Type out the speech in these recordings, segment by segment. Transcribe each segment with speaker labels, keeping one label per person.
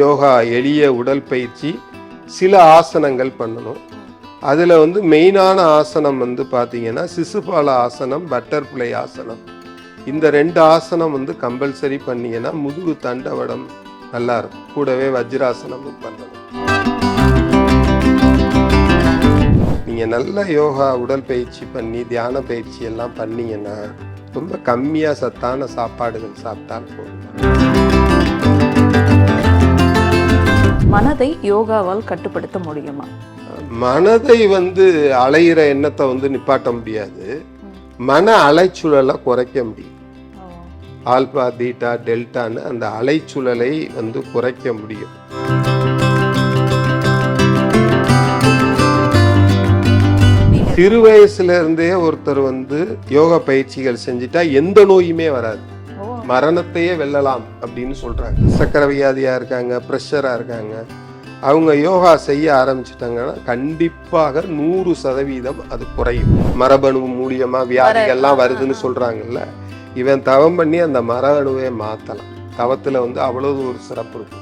Speaker 1: யோகா எளிய உடற்பயிற்சி சில ஆசனங்கள் பண்ணணும். அதில் வந்து மெயினான ஆசனம் வந்து பார்த்திங்கன்னா சிசுபால ஆசனம் பட்டர்ஃப்ளை ஆசனம். இந்த ரெண்டு ஆசனம் வந்து கம்பல்சரி பண்ணிங்கன்னா முதுகு தண்டவடம் நல்லாயிருக்கும் கூடவே வஜ்ராசனமும் பண்ணணும். நீங்கள் நல்ல யோகா உடற்பயிற்சி பண்ணி தியான பயிற்சி எல்லாம் பண்ணிங்கன்னா ரொம்ப கம்மியாக சத்தான சாப்பாடுகள் சாப்பிட்டால் போதும்.
Speaker 2: மனதை யோகாவால் கட்டுப்படுத்த முடியுமா?
Speaker 1: மனதை வந்து அலையிற எண்ணத்தை வந்து நிப்பாட்ட முடியாது. மன அலைச்சுழலை குறைக்க முடியும். ஆல்பா தீட்டா டெல்டான்னு அந்த அலைச்சுழலை வந்து குறைக்க முடியும். சிறு வயசுல இருந்தே ஒருத்தர் வந்து யோகா பயிற்சிகள் செஞ்சுட்டா எந்த நோயுமே வராது. மரணத்தையே வெல்லலாம் அப்படின்னு சொல்றாங்க. சக்கரை வியாதியா இருக்காங்க ப்ரெஷரா இருக்காங்க. அவங்க யோகா செய்ய ஆரம்பிச்சிட்டாங்கன்னா கண்டிப்பாக நூறு சதவீதம் அது குறையும். மரபணு மூலியமா வியாதிகள்லாம் வருதுன்னு சொல்றாங்கல்ல இவன் தவம் பண்ணி அந்த மரபணுவை மாத்தலாம். தவத்துல வந்து அவ்வளவு ஒரு சிறப்பு இருக்கும்.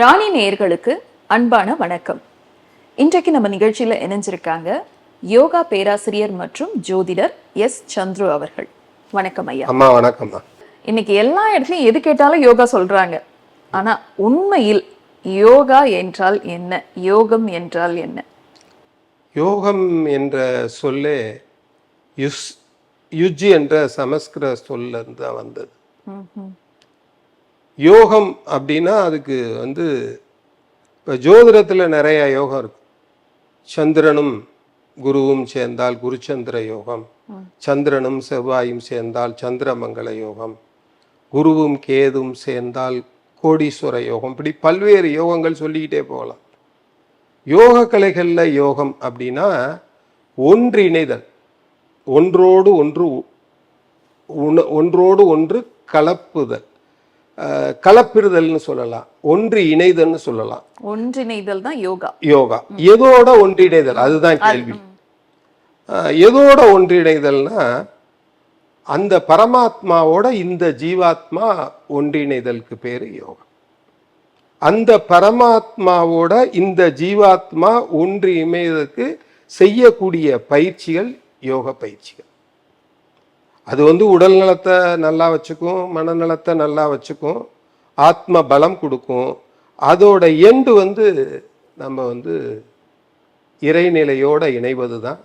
Speaker 2: ராணி நேயர்களுக்கு அன்பான வணக்கம். இன்றைக்கு நம்ம நிகழ்ச்சியில இணைஞ்சிருக்காங்க யோகா பேராசிரியர் மற்றும் ஜோதிடர் எஸ். சந்துரு அவர்கள். வணக்கம் ஐயா.
Speaker 1: அம்மா வணக்கம்மா.
Speaker 2: இன்னைக்கு எல்லா இடத்துலயும் எது கேட்டாலும் யோகா சொல்றாங்க. ஆனா உண்மையில் யோகா என்றால் என்ன? யோகம் என்றால் என்ன?
Speaker 1: யோகம் என்ற சொல்லே யுஸ் யுஜ் என்ற சமஸ்கிருத சொல்ல இருந்து தான் வந்தது. யோகம் அப்படின்னா அதுக்கு வந்து இப்போ ஜோதிடத்தில் நிறைய யோகம் இருக்கு சந்திரனும் குருவும் சேர்ந்தால் குருச்சந்திர யோகம். சந்திரனும் செவ்வாயும் சேர்ந்தால் சந்திரமங்கல யோகம். குருவும் கேதும் சேர்ந்தால் கோடீஸ்வர யோகம். இப்படி பல்வேறு யோகங்கள் சொல்லிக்கிட்டே போகலாம். யோக கலைகளில் யோகம் அப்படின்னா ஒன்றிணைதல். ஒன்றோடு ஒன்று உண- ஒன்றோடு ஒன்று கலப்புதல். கலப்பிறுதல்னு சொல்லலாம். ஒன்று இணைதல்னு சொல்லலாம்.
Speaker 2: ஒன்றிணைதல் தான் யோகா.
Speaker 1: யோகா. எதோட ஒன்றிணைதல்? அதுதான் கேள்வி. எதோட ஒன்றிணைதல்னா அந்த பரமாத்மாவோட இந்த ஜீவாத்மா ஒன்றிணைதலுக்கு பேரு யோகா. அந்த பரமாத்மாவோட இந்த ஜீவாத்மா ஒன்று இணையதற்கு செய்யக்கூடிய பயிற்சிகள் யோக பயிற்சிகள். அது வந்து உடல் நலத்தை நல்லா வச்சுக்கும் மனநலத்தை நல்லா வச்சுக்கும் ஆத்ம பலம் கொடுக்கும். அதோட எண்டு வந்து நம்ம வந்து இறைநிலையோட இணைவது தான்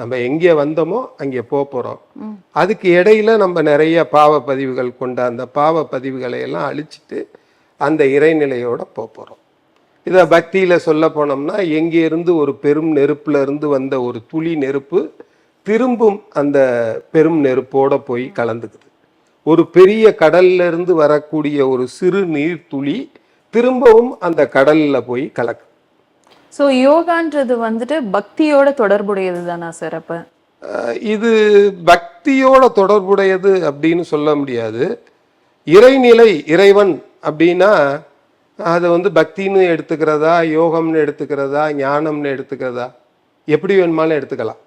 Speaker 1: நம்ம எங்கே வந்தோமோ அங்கே போக போகிறோம் அதுக்கு இடையில நம்ம நிறைய பாவ பதிவுகள் கொண்ட அந்த பாவ பதிவுகளை எல்லாம் அழிச்சிட்டு அந்த இறைநிலையோட போக போகிறோம் இதை பக்தியில் சொல்ல போனோம்னா எங்கே இருந்து ஒரு பெரும் நெருப்புல இருந்து வந்த ஒரு துளி நெருப்பு திரும்பும் அந்த பெரும் நெருப்போட போய் கலந்துக்குது. ஒரு பெரிய கடல்ல இருந்து வரக்கூடிய ஒரு சிறு நீர் துளி திரும்பவும் அந்த கடல்ல போய் கலக்கு
Speaker 2: சோ யோகான்றது வந்துட்டு பக்தியோட தொடர்புடையது தானா சார் அப்ப?
Speaker 1: இது பக்தியோட தொடர்புடையது அப்படின்னு சொல்ல முடியாது. இறைநிலை இறைவன் அப்படின்னா அதை வந்து பக்தின்னு எடுத்துக்கிறதா யோகம்னு எடுத்துக்கிறதா ஞானம்னு எடுத்துக்கிறதா? எப்படி வேணுமாலும் எடுத்துக்கலாம்.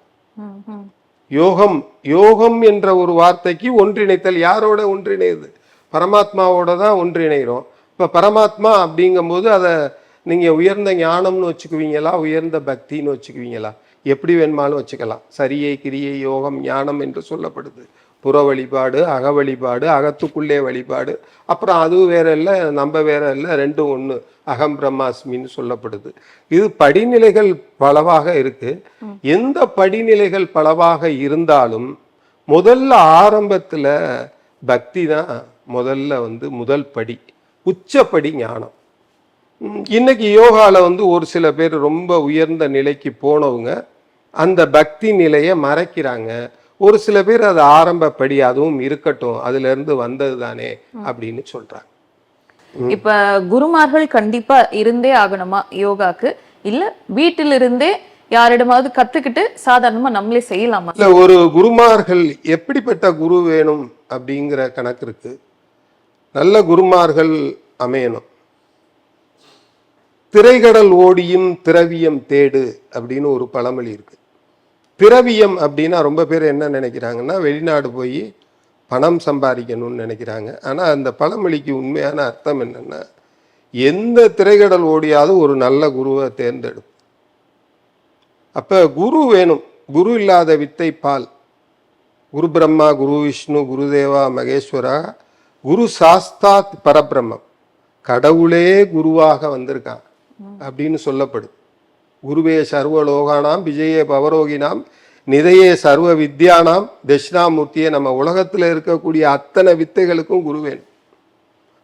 Speaker 1: யோகம் யோகம் என்ற ஒரு வார்த்தைக்கு ஒன்றிணைத்தல் யாரோட ஒன்றிணையுது? பரமாத்மாவோட தான் ஒன்றிணைகிறோம் இப்போ பரமாத்மா அப்படிங்கும்போது அதை நீங்கள் உயர்ந்த ஞானம்னு வச்சுக்குவீங்களா? உயர்ந்த பக்தின்னு வச்சுக்குவீங்களா? எப்படி வேணுமாலும் வச்சுக்கலாம். சரியை கிரியை யோகம் ஞானம் என்று சொல்லப்படுது. புற வழிபாடு அக வழிபாடு அகத்துக்குள்ளே வழிபாடு. அப்புறம் அது வேற இல்லை நம்ம வேற இல்லை ரெண்டும் ஒன்று அகம் பிரம்மாஸ்மின்னு சொல்லப்படுது. இது படிநிலைகள் பலவாக இருக்கு. எந்த படிநிலைகள் பலவாக இருந்தாலும் முதல்ல ஆரம்பத்துல பக்தி தான் முதல்ல வந்து முதல் படி. உச்சப்படி ஞானம். இன்னைக்கு யோகால வந்து ஒரு சில பேர் ரொம்ப உயர்ந்த நிலைக்கு போனவங்க அந்த பக்தி நிலையை மறைக்கிறாங்க. ஒரு சில பேர் அது ஆரம்ப படி அதுவும் இருக்கட்டும் அதுல இருந்து வந்தது தானே அப்படின்னு சொல்றாங்க.
Speaker 2: இப்ப குருமார்கள் கண்டிப்பா இருந்தே ஆகணுமா யோகாக்கு? இல்ல வீட்டிலிருந்தே யாரிடமாவது கத்துக்கிட்டு சாதாரணமா நம்மளே செய்யலாமா?
Speaker 1: இல்ல ஒரு குருமார்கள் எப்படிப்பட்ட குரு வேணும் அப்படிங்கிற கணக்கு இருக்கு. நல்ல குருமார்கள் அமையணும். திரைகடல் ஓடியும் திரவியம் தேடு அப்படின்னு ஒரு பழமொழி இருக்கு. திரவியம் அப்படின்னா ரொம்ப பேர் என்ன நினைக்கிறாங்கன்னா வெளிநாடு போய் பணம் சம்பாதிக்கணும்னு நினைக்கிறாங்க. ஆனால் அந்த பழமொழிக்கு உண்மையான அர்த்தம் என்னன்னா எந்த திரைகடல் ஓடியாவது ஒரு நல்ல குருவை தேர்ந்தெடு அப்ப குரு வேணும். குரு இல்லாத வித்தை பால். குரு பிரம்மா குரு விஷ்ணு குருதேவா மகேஸ்வரா குரு சாஸ்தாத் பரபிரம்மம். கடவுளே குருவாக வந்திருக்கான் அப்படின்னு சொல்லப்படுது குருவே சர்வ லோகானாம் விஜயே பவரோகினாம் நிதையே சர்வ வித்யானாம் தட்சிணாமூர்த்தியே நம்ம உலகத்தில் இருக்கக்கூடிய அத்தனை வித்தைகளுக்கும் குரு வேணும்.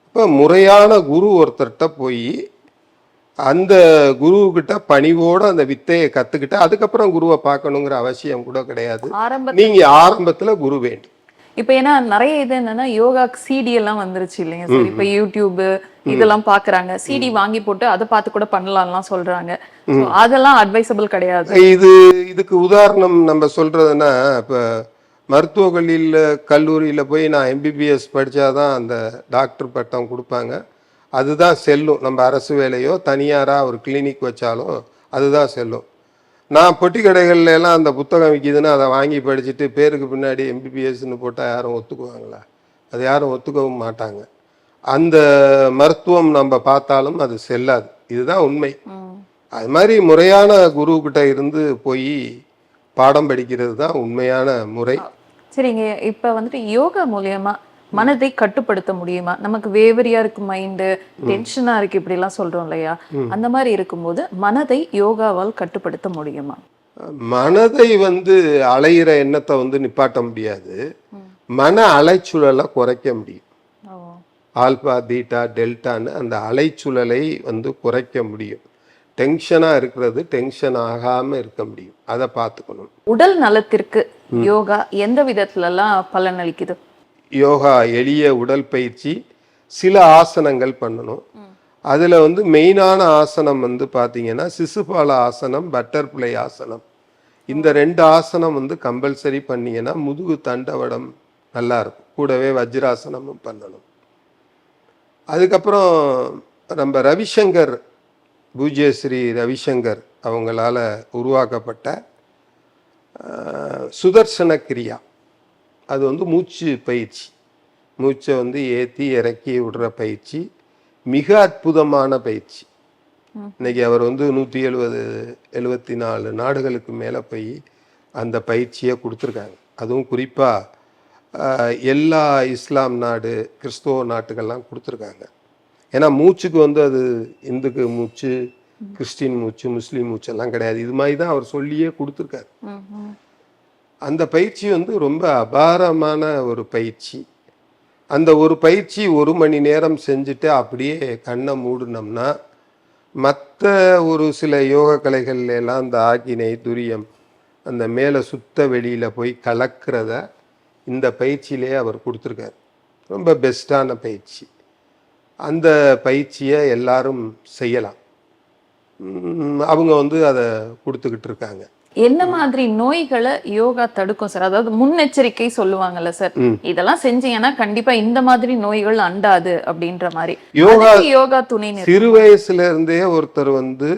Speaker 1: இப்போ முறையான குரு ஒருத்தர்கிட்ட போய் அந்த குருவுக்கிட்ட பணிவோட அந்த வித்தையை கற்றுக்கிட்டு அதுக்கப்புறம் குருவை பார்க்கணுங்கிற அவசியம் கூட கிடையாது.
Speaker 2: ஆரம்ப
Speaker 1: நீங்க ஆரம்பத்துல குரு வேண்டும்
Speaker 2: இப்ப ஏன்னா நிறைய இது என்னன்னா யோகா சிடி எல்லாம் வந்துருச்சு இல்லைங்க சார். இப்ப யூடியூப் இதெல்லாம் பாக்குறாங்க. சிடி வாங்கி போட்டு அதை பார்த்து கூட பண்ணலாம்லாம் சொல்றாங்க. அதெல்லாம் அட்வைசபிள் கிடையாது.
Speaker 1: இது இதுக்கு உதாரணம் நம்ம சொல்றதுன்னா இப்ப மருத்துவக் கல்வியில் கல்லூரியில போய் நான் எம்பிபிஎஸ் படிச்சாதான் அந்த டாக்டர் பட்டம் கொடுப்பாங்க. அதுதான் செல்லும். நம்ம அரசு வேலையோ தனியாரா ஒரு கிளினிக் வச்சாலும் அதுதான் செல்லும். நான் பொட்டி கடைகள்ல எல்லாம் அந்த புத்தகம் விற்கிதுன்னா அதை வாங்கி படிச்சுட்டு பேருக்கு பின்னாடி எம்பிபிஎஸ்ன்னு போட்டால் யாரும் ஒத்துக்குவாங்களா? அது யாரும் ஒத்துக்கவும் மாட்டாங்க. அந்த மருத்துவம் நம்ம பார்த்தாலும் அது செல்லாது. இதுதான் உண்மை. அது மாதிரி முறையான குருக்கிட்ட இருந்து போய் பாடம் படிக்கிறது தான் உண்மையான முறை.
Speaker 2: சரிங்க. இப்ப வந்துட்டு யோகா மூலியமா மனதை கட்டுப்படுத்த முடியுமா? நமக்கு வேவரியா இருக்கு மைண்டு டென்ஷனா இருக்கு இப்படி எல்லாம் சொல்றோம் இல்லையா? அந்த மாதிரி இருக்கும்போது மனதை யோகாவால் கட்டுப்படுத்த முடியுமா?
Speaker 1: மனதை வந்து அலையிற எண்ணத்தை வந்து நிப்பாட்ட முடியாது. மன அலைச்சுழலை குறைக்க முடியும். ஆல்பா பீட்டா டெல்டான்னு அந்த அலைச்சுழலை வந்து குறைக்க முடியும். டென்ஷனாக இருக்கிறது டென்ஷன் ஆகாமல் இருக்க முடியும். அதை பார்த்துக்கணும்.
Speaker 2: உடல் நலத்திற்கு யோகா எந்த விதத்துல எல்லாம் பலன் அளிக்குது
Speaker 1: யோகா எளிய உடற்பயிற்சி சில ஆசனங்கள் பண்ணணும். அதில் வந்து மெயினான ஆசனம் வந்து பார்த்தீங்கன்னா சிசுபால ஆசனம் பட்டர்ஃப்ளை ஆசனம். இந்த ரெண்டு ஆசனம் வந்து கம்பல்சரி பண்ணீங்கன்னா முதுகு தண்டவடம் நல்லா இருக்கும். கூடவே வஜ்ராசனமும் பண்ணணும். அதுக்கப்புறம் நம்ம ரவிசங்கர் பூஜ்யஸ்ரீ ரவிசங்கர் அவங்களால உருவாக்கப்பட்ட சுதர்சன கிரியா. அது வந்து மூச்சு பயிற்சி. மூச்சை வந்து ஏற்றி இறக்கி விடுற பயிற்சி. மிக அற்புதமான பயிற்சி. இன்னைக்கு அவர் வந்து நூற்றி எழுபது எழுபத்தி நாலு நாடுகளுக்கு மேலே போய் அந்த பயிற்சியை கொடுத்துருக்காங்க. அதுவும் குறிப்பாக எல்லா இஸ்லாம் நாடு கிறிஸ்துவ நாட்டுக்கெல்லாம் கொடுத்துருக்காங்க. ஏன்னா மூச்சுக்கு வந்து அது இந்துக்கு மூச்சு கிறிஸ்டின் மூச்சு முஸ்லீம் மூச்சு எல்லாம் கிடையாது. இது மாதிரி தான் அவர் சொல்லியே கொடுத்துருக்காரு. அந்த பயிற்சி வந்து ரொம்ப அபாரமான ஒரு பயிற்சி. அந்த ஒரு பயிற்சி ஒரு மணி நேரம் செஞ்சுட்டு அப்படியே கண்ணை மூடினோம்னா மற்ற ஒரு சில யோக கலைகள்ல எல்லாம் ஆக்கினை துரியம் அந்த மேலே சுத்த வெளியில் போய் கலக்கிறத இந்த பயிற்சியிலே அவர் கொடுத்துருக்காரு. ரொம்ப பெஸ்ட்டான பயிற்சி. அந்த பயிற்சியை எல்லாரும் செய்யலாம். அவங்க வந்து அதை கொடுத்துக்கிட்டு இருக்காங்க.
Speaker 2: என்ன மாதிரி நோய்களை யோகா தடுக்கும் சார்? அதாவது முன்னெச்சரிக்கை சொல்லுவாங்கல்ல சார்? இதெல்லாம் செஞ்சீங்கன்னா கண்டிப்பா இந்த மாதிரி நோய்கள் அண்டாது அப்படின்ற மாதிரி.
Speaker 1: யோகா
Speaker 2: யோகா துணை.
Speaker 1: சிறு வயசுல இருந்தே ஒருத்தர் வந்து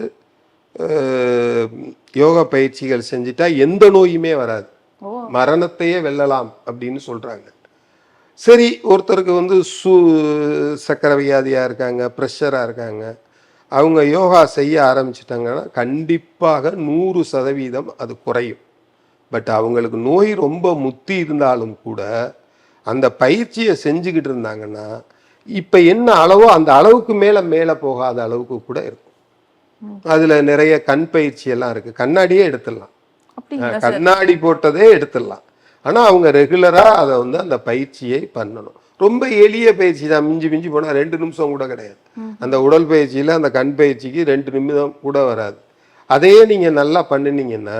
Speaker 1: யோகா பயிற்சிகள் செஞ்சுட்டா எந்த நோயுமே வராது. மரணத்தையே வெல்லலாம் அப்படின்னு சொல்றாங்க. சரி ஒருத்தருக்கு வந்து சு சக்கரை வியாதியா இருக்காங்க ப்ரெஷரா இருக்காங்க. அவங்க யோகா செய்ய ஆரம்பிச்சிட்டாங்கன்னா கண்டிப்பாக நூறு சதவீதம் அது குறையும். பட் அவங்களுக்கு நோய் ரொம்ப முத்தி இருந்தாலும் கூட அந்த பயிற்சியை செஞ்சுக்கிட்டு இருந்தாங்கன்னா இப்போ என்ன அளவோ அந்த அளவுக்கு மேலே மேலே போகாத அளவுக்கு கூட இருக்கும். அதில் நிறைய கண் பயிற்சி எல்லாம் இருக்கு. கண்ணாடியே எடுத்துடலாம். கண்ணாடி போட்டதே எடுத்துடலாம். ஆனால் அவங்க ரெகுலராக அதை வந்து அந்த பயிற்சியை பண்ணணும். ரொம்ப எளிய பயிற்சி தான். மிஞ்சி மிஞ்சி போனால் ரெண்டு நிமிஷம் கூட கிடையாது. அந்த உடல் பயிற்சியில் அந்த கண் பயிற்சிக்கு ரெண்டு நிமிடம் கூட வராது. அதையே நீங்கள் நல்லா பண்ணினீங்கன்னா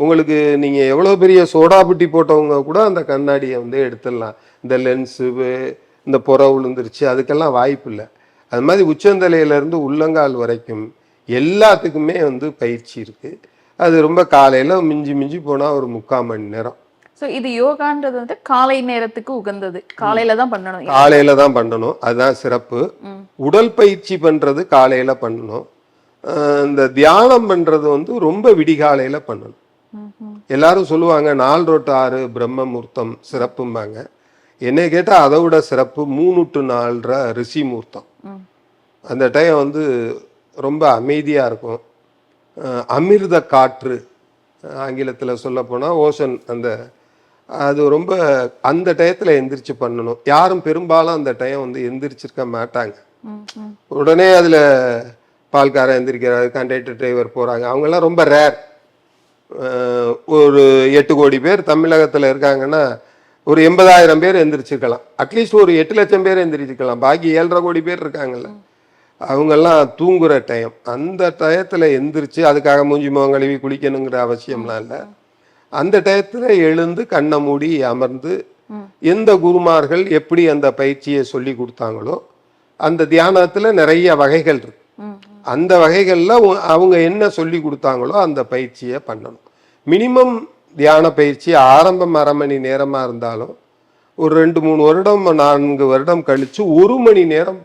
Speaker 1: உங்களுக்கு நீங்கள் எவ்வளோ பெரிய சோடாபுட்டி போட்டவங்க கூட அந்த கண்ணாடியை வந்து எடுத்துடலாம். இந்த லென்ஸு இந்த புற விழுந்துருச்சு அதுக்கெல்லாம் வாய்ப்பு இல்லை. அது மாதிரி உச்சந்தலையிலேருந்து உள்ளங்கால் வரைக்கும் எல்லாத்துக்குமே வந்து பயிற்சி இருக்குது அது ரொம்ப காலையில் மிஞ்சி மிஞ்சி போனால் ஒரு முக்கால் மணி நேரம்.
Speaker 2: சோ இது யோகான்றது வந்து காலை நேரத்துக்கு உகந்தது. காலையில தான் பண்ணணும்.
Speaker 1: காலையில தான் பண்ணணும். அதுதான் சிறப்பு. உடல் பயிற்சி பண்றது காலையில பண்ணணும். இந்த தியானம் பண்றது வந்து ரொம்ப விடிகாலையில பண்ணணும். எல்லாரும் சொல்லுவாங்க நாலு ரோட்டு ஆறு பிரம்ம முகூர்த்தம் சிறப்பும்பாங்க. என்னை கேட்டால் அதை விட சிறப்பு மூணு டு நாலரை ரிஷி முகூர்த்தம். அந்த டைம் வந்து ரொம்ப அமைதியாக இருக்கும். அமிர்த காற்று ஆங்கிலத்தில் சொல்ல போனால் ஓஷன் அந்த அது ரொம்ப அந்த டயத்தில் எந்திரிச்சு பண்ணணும். யாரும் பெரும்பாலும் அந்த டைம் வந்து எந்திரிச்சிருக்க மாட்டாங்க. உடனே அதில் பால்காரன் எந்திரிக்கிறாரு கண்டக்டர் டிரைவர் போகிறாங்க அவங்கெல்லாம் ரொம்ப ரேர் ஒரு எட்டு கோடி பேர் தமிழகத்தில் இருக்காங்கன்னா ஒரு எண்பதாயிரம் பேர் எந்திரிச்சிருக்கலாம். அட்லீஸ்ட் ஒரு எட்டு லட்சம் பேர் எந்திரிச்சிருக்கலாம். பாக்கி ஏழரை கோடி பேர் இருக்காங்கல்ல. அவங்கெல்லாம் தூங்குற டைம் அந்த டயத்தில் எந்திரிச்சு அதுக்காக மூஞ்சி முகம் கழுவி குளிக்கணுங்கிற அவசியம்லாம் இல்லை. அந்த டயத்தில் எழுந்து கண்ணை மூடி அமர்ந்து. எந்த குருமார்கள் எப்படி அந்த பயிற்சியை சொல்லி கொடுத்தாங்களோ அந்த தியானத்தில் நிறைய வகைகள் இருக்கு. அந்த வகைகளில் அவங்க என்ன சொல்லி கொடுத்தாங்களோ அந்த பயிற்சியை பண்ணணும். மினிமம் தியான பயிற்சி ஆரம்பம் அரை மணி நேரமாக இருந்தாலும் ஒரு ரெண்டு மூணு வருடம் நான்கு வருடம் கழித்து ஒரு மணி நேரம்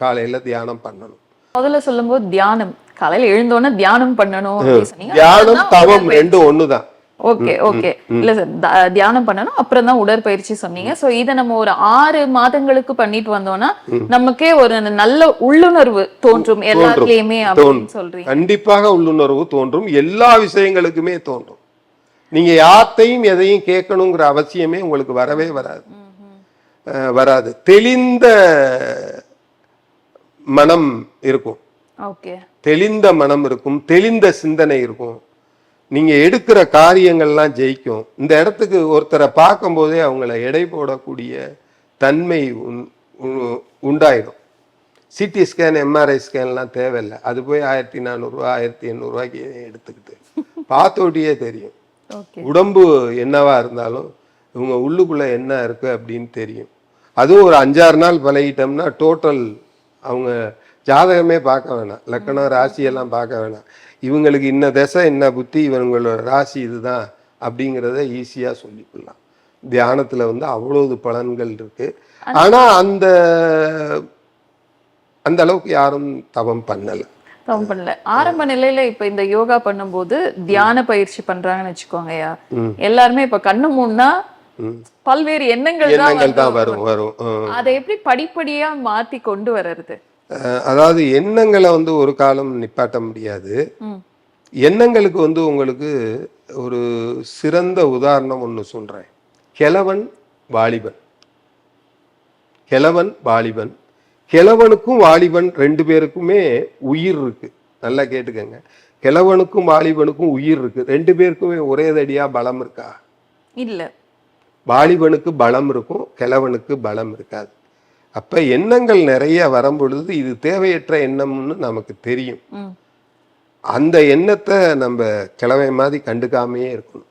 Speaker 1: காலையில் தியானம் பண்ணணும்.
Speaker 2: முதல்ல சொல்லும்போது தியானம். காலையில எழுந்தோன்னே தியானம் பண்ணணும்
Speaker 1: தியானம் தவம் ரெண்டும் ஒன்று தான்
Speaker 2: ஓகே ஓகே. இல்ல சார் தியானம் பண்ணணும் அப்புறம் தான் உடற்பயிற்சி சொன்னீங்க. சோ இத நம்ம ஒரு ஆறு மாதங்களுக்கு பண்ணிட்டு வந்தோம்னா நமக்கே ஒரு நல்ல உள்ளுணர்வு தோன்றும் எல்லாத்துலயுமே அப்படின்னு சொல்றீங்க.
Speaker 1: கண்டிப்பாக உள்ளுணர்வு தோன்றும். எல்லா விஷயங்களுக்குமே தோன்றும். நீங்க யார்த்தையும் எதையும் கேட்கணுங்கிற அவசியமே உங்களுக்கு வரவே வராது. வராது. தெளிந்த மனம் இருக்கும்.
Speaker 2: ஓகே.
Speaker 1: தெளிந்த மனம் இருக்கும். தெளிந்த சிந்தனை இருக்கும். நீங்க எடுக்கிற காரியங்கள்லாம் ஜெயிக்கும். இந்த இடத்துக்கு ஒருத்தரை பார்க்கும்போதே அவங்கள எடை போடக்கூடிய தன்மை உண்டாயிடும். சிடி ஸ்கேன் எம்ஆர்ஐ ஸ்கேன்லாம் தேவையில்லை. அது போய் ஆயிரத்தி நானூறுரூவா ஆயிரத்தி எண்ணூறுரூவாய்க்கு எடுத்துக்கிட்டு. பார்த்தோட்டியே தெரியும். உடம்பு என்னவா இருந்தாலும் இவங்க உள்ளுக்குள்ள என்ன இருக்கு அப்படின்னு தெரியும். அதுவும் ஒரு அஞ்சாறு நாள் பழகிட்டோம்னா டோட்டல் அவங்க ஜாதகமே பார்க்க வேணாம். லக்கணம் ராசியெல்லாம் பார்க்க வேணாம். இவங்களுக்கு இன்ன திசை என்ன புத்தி இவங்களோட ராசி இதுதான் அப்படிங்கிறத ஈஸியாக சொல்லிக்கலாம் தியானத்தில் வந்து அவ்வளவு பலன்கள் இருக்கு ஆனா அந்த அந்த அளவுக்கு யாரும் தவம் பண்ணலை
Speaker 2: தவம் பண்ணல ஆரம்ப நிலையில இப்ப இந்த யோகா பண்ணும்போது தியான பயிற்சி பண்றாங்கன்னு வச்சுக்கோங்கய்யா
Speaker 1: ம்.
Speaker 2: எல்லாருமே இப்ப கண்ணு மூடனா
Speaker 1: ம்.
Speaker 2: பல்வேறு எண்ணங்கள் தான் வரும்.
Speaker 1: வரும்.
Speaker 2: அதை எப்படி படிப்படியா மாத்தி கொண்டு வர்றது
Speaker 1: அதாவது எண்ணங்களை வந்து ஒரு காலம் நிப்பாட்ட முடியாது. எண்ணங்களுக்கு வந்து உங்களுக்கு ஒரு சிறந்த உதாரணம் ஒன்று சொல்கிறேன் கிழவன் வாலிபன். கிழவன் வாலிபன். கிழவனுக்கும் வாலிபன் ரெண்டு பேருக்குமே உயிர் இருக்கு. நல்லா கேட்டுக்கங்க. கிழவனுக்கும் வாலிபனுக்கும் உயிர் இருக்கு. ரெண்டு பேருக்குமே ஒரே தடியா பலம் இருக்கா?
Speaker 2: இல்ல.
Speaker 1: வாலிபனுக்கு பலம் இருக்கும் கிழவனுக்கு பலம் இருக்காது. அப்ப எண்ணங்கள் நிறைய வரும்பொழுது இது தேவையற்ற எண்ணம்னு நமக்கு தெரியும். அந்த எண்ணத்தை நம்ம கிழமை மாதிரி கண்டுக்காமையே இருக்கணும்.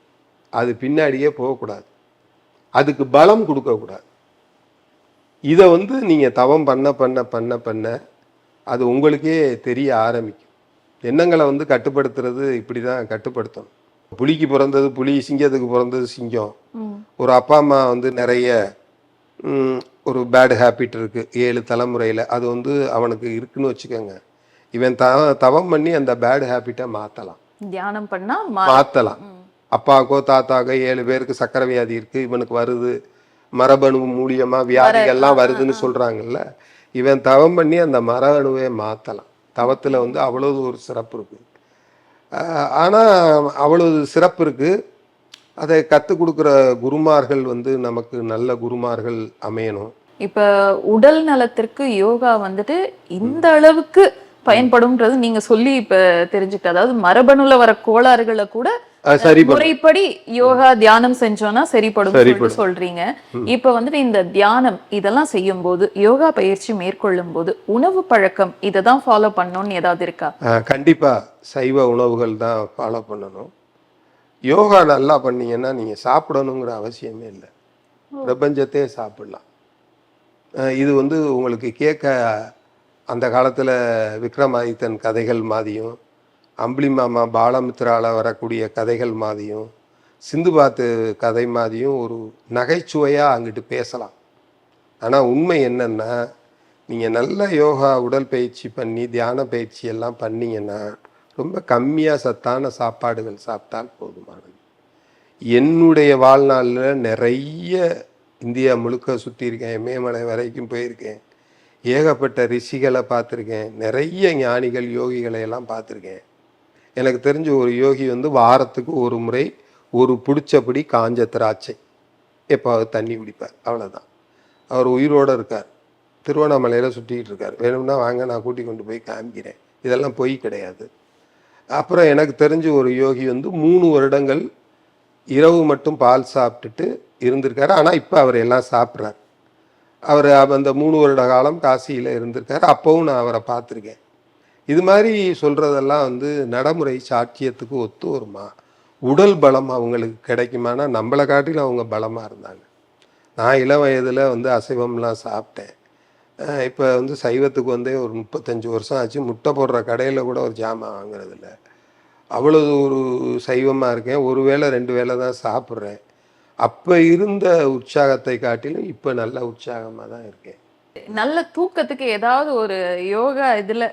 Speaker 1: அது பின்னாடியே போகக்கூடாது. அதுக்கு பலம் கொடுக்கக்கூடாது. இதை வந்து நீங்கள் தவம் பண்ண பண்ண பண்ண பண்ண அது உங்களுக்கே தெரிய ஆரம்பிக்கும். எண்ணங்களை வந்து கட்டுப்படுத்துறது இப்படி தான் கட்டுப்படுத்தணும். புலிக்கு பிறந்தது புலி சிங்கத்துக்கு பிறந்தது சிங்கம். ஒரு அப்பா அம்மா வந்து நிறைய ஒரு பேட் ஹேபிட் இருக்கு. ஏழு தலைமுறையில் அது வந்து அவனுக்கு இருக்குன்னு வச்சுக்கோங்க. இவன் த தவம் பண்ணி அந்த பேட் ஹேபிட்டை மாற்றலாம்
Speaker 2: தியானம் பண்ணா மா-
Speaker 1: மாற்றலாம் அப்பாக்கோ தாத்தாக்கோ ஏழு பேருக்கு சக்கரை வியாதி இருக்கு இவனுக்கு வருது. மரபணு மூலியமா வியாதிகள்லாம் வருதுன்னு சொல்றாங்கல்ல இவன் தவம் பண்ணி அந்த மரபணுவை மாற்றலாம் தவத்தில் வந்து அவ்வளவு ஒரு சிறப்பு இருக்கு. ஆஹ் ஆனா அவ்வளவு சிறப்பு இருக்கு. அதை கற்றுக் கொடுக்குற குருமார்கள் வந்து நமக்கு நல்ல குருமார்கள் அமையணும்.
Speaker 2: இப்ப உடல் நலத்திற்கு யோகா வந்துட்டு இந்த அளவுக்கு பயன்படும்ன்றது நீங்க சொல்லி இப்ப தெரிஞ்சுக்கிட்டு அதாவது மரபணுல வர கோளாறுகளை கூட
Speaker 1: சரி
Speaker 2: முறைப்படி யோகா தியானம் செஞ்சோம்னா சரிப்படும் சொல்றீங்க. இப்ப வந்துட்டு இந்த தியானம் இதெல்லாம் செய்யும் போது யோகா பயிற்சி மேற்கொள்ளும் போது உணவு பழக்கம் இதை தான் ஃபாலோ பண்ணணும்னு ஏதாவது இருக்கா?
Speaker 1: கண்டிப்பா சைவ உணவுகள் தான் ஃபாலோ பண்ணணும். யோகா நல்லா பண்ணீங்கன்னா நீங்க சாப்பிடணுங்கிற அவசியமே இல்லை. பிரபஞ்சத்தையே சாப்பிடலாம். இது வந்து உங்களுக்கு கேட்க அந்த காலத்துல விக்ரமாதித்தன் கதைகள் மாதிரியும் அம்புலி மாமா பாலமித்ரால வரக்கூடிய கதைகள் மாதிரியும் சிந்துபாத்து கதை மாதிரியும் ஒரு நகைச்சுவையா அங்கிட்டு பேசலாம். ஆனா உண்மை என்னன்னா நீங்கள் நல்ல யோகா உடல் பயிற்சி பண்ணி தியான பயிற்சி எல்லாம் பண்ணீங்கன்னா ரொம்ப கம்மியாக சத்தான சாப்பாடுகள் சாப்பிட்டால் போதுமானது. என்னுடைய வாழ்நாளில் நிறைய இந்தியா முழுக்க சுற்றியிருக்கேன் இமயமலை வரைக்கும் போயிருக்கேன். ஏகப்பட்ட ரிஷிகளை பார்த்துருக்கேன். நிறைய ஞானிகள் யோகிகளை எல்லாம் பார்த்துருக்கேன். எனக்கு தெரிஞ்ச ஒரு யோகி வந்து வாரத்துக்கு ஒரு முறை ஒரு பிடிச்சபடி காஞ்ச திராட்சை. எப்பாவது தண்ணி குடிப்பார். அவ்வளோதான் அவர் உயிரோடு இருக்கார். திருவண்ணாமலையில் சுற்றிக்கிட்டு இருக்கார். வேணும்னா வாங்க நான் கூட்டி கொண்டு போய் காமிக்கிறேன். இதெல்லாம் பொய் கிடையாது. அப்புறம் எனக்கு தெரிஞ்ச ஒரு யோகி வந்து மூணு வருடங்கள் இரவு மட்டும் பால் சாப்பிட்டுட்டு இருந்திருக்காரு. ஆனால் இப்போ அவர் எல்லாம் சாப்பிட்றார். அவர் அந்த மூணு வருட காலம் காசியில் இருந்திருக்காரு. அப்போவும் நான் அவரை பார்த்துருக்கேன். இது மாதிரி சொல்கிறதெல்லாம் வந்து நடைமுறை சாட்சியத்துக்கு ஒத்து வருமா? உடல் பலம் அவங்களுக்கு கிடைக்குமானா நம்மளை காட்டிலும் அவங்க பலமாக இருந்தாங்க. நான் இளம் வயதில் வந்து அசைவம்லாம் சாப்பிட்டேன். இப்போ வந்து சைவத்துக்கு வந்தே ஒரு முப்பத்தஞ்சு வருஷம் ஆச்சு. முட்டை போடுற கடையில் கூட ஒரு ஜாமான் வாங்குறதில்ல. அவ்வளவு ஒரு சைவமாக இருக்கேன். ஒரு வேளை ரெண்டு வேளை தான் சாப்பிட்றேன். அப்போ இருந்த உற்சாகத்தை காட்டிலும் இப்போ நல்ல உற்சாகமாக தான் இருக்கேன்.
Speaker 2: நல்ல தூக்கத்துக்கு ஏதாவது ஒரு யோகா இதுல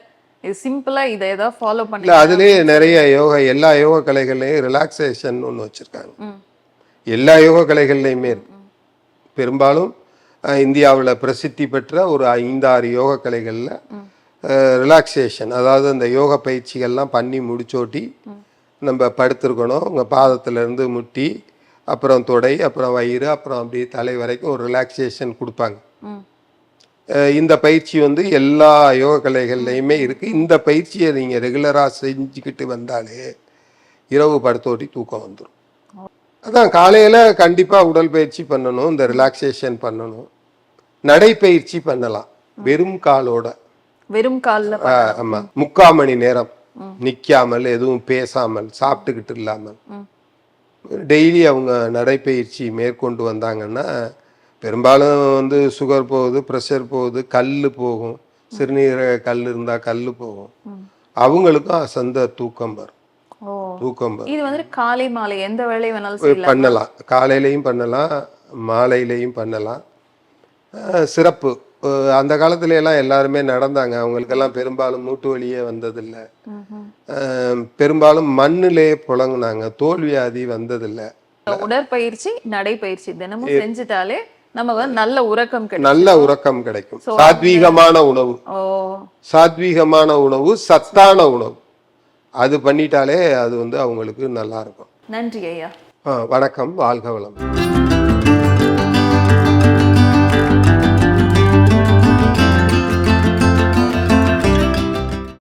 Speaker 2: இது சிம்பிளா இதை ஏதாவது ஃபாலோ
Speaker 1: இல்லை
Speaker 2: பண்ணி
Speaker 1: அதுலேயே நிறைய யோகா எல்லா யோகா கலைகள்லையும் ரிலாக்ஸேஷன் ஒன்று வச்சுருக்காங்க. எல்லா யோகா கலைகள்லையுமே இருக்கு. பெரும்பாலும் இந்தியாவில் பிரசித்தி பெற்ற ஒரு ஐந்தாறு யோக கலைகளில் ரிலாக்ஸேஷன் அதாவது அந்த யோக பயிற்சிகள்லாம் பண்ணி முடிச்சோட்டி நம்ம படுத்திருக்கணும். உங்கள் பாதத்திலேருந்து முட்டி அப்புறம் தொடை அப்புறம் வயிறு அப்புறம் அப்படியே தலை வரைக்கும் ஒரு ரிலாக்ஸேஷன் கொடுப்பாங்க. இந்த பயிற்சி வந்து எல்லா யோக கலைகள்லையுமே இருக்குது இந்த பயிற்சியை நீங்கள் ரெகுலராக செஞ்சுக்கிட்டு வந்தாலே இரவு படுத்தோட்டி தூக்கம் வந்துடும் அதான் காலையில் கண்டிப்பாக உடல் பயிற்சி பண்ணணும் இந்த ரிலாக்ஸேஷன் பண்ணணும். நடைப்பயிற்சி பண்ணலாம். வெறும் காலோட.
Speaker 2: வெறும் கால்ல
Speaker 1: ஆஹ் ஆமா. முக்கால் மணி நேரம் நிக்காமல் எதுவும் பேசாமல் சாப்பிட்டுக்கிட்டு இல்லாமல். டெய்லி அவங்க நடைப்பயிற்சி மேற்கொண்டு வந்தாங்கன்னா பெரும்பாலும் வந்து சுகர் போகுது ப்ரெஷர் போகுது கல் போகும். சிறுநீரக கல் இருந்தால் கல் போகும். அவங்களுக்கும் அசந்த தூக்கம் வரும். தூக்கம்
Speaker 2: இது வந்து காலை மாலை எந்த வேலை வேணாலும்
Speaker 1: பண்ணலாம். காலையிலையும் பண்ணலாம் மாலையிலையும் பண்ணலாம். சிறப்பு. அந்த காலத்துல எல்லாம் எல்லாருமே நடந்தாங்க. அவங்களுக்கெல்லாம் பெரும்பாலும் மூட்டு வலியே வந்ததில்லை. பெரும்பாலும் மண்ணிலே புழங்குனாங்க. தோல் வியாதி வந்ததில்லை.
Speaker 2: உடற்பயிற்சி நடைப்பயிற்சி. தினமும் செஞ்சுட்டாலே நமக்கு வந்து நல்ல உறக்கம்
Speaker 1: நல்ல உறக்கம் கிடைக்கும். சாத்வீகமான உணவு. சாத்வீகமான உணவு சத்தான உணவு. அது பண்ணிட்டாலே அது வந்து அவங்களுக்கு நல்லா இருக்கும்
Speaker 2: நன்றி ஐயா.
Speaker 1: வணக்கம். வாழ்க வளம்.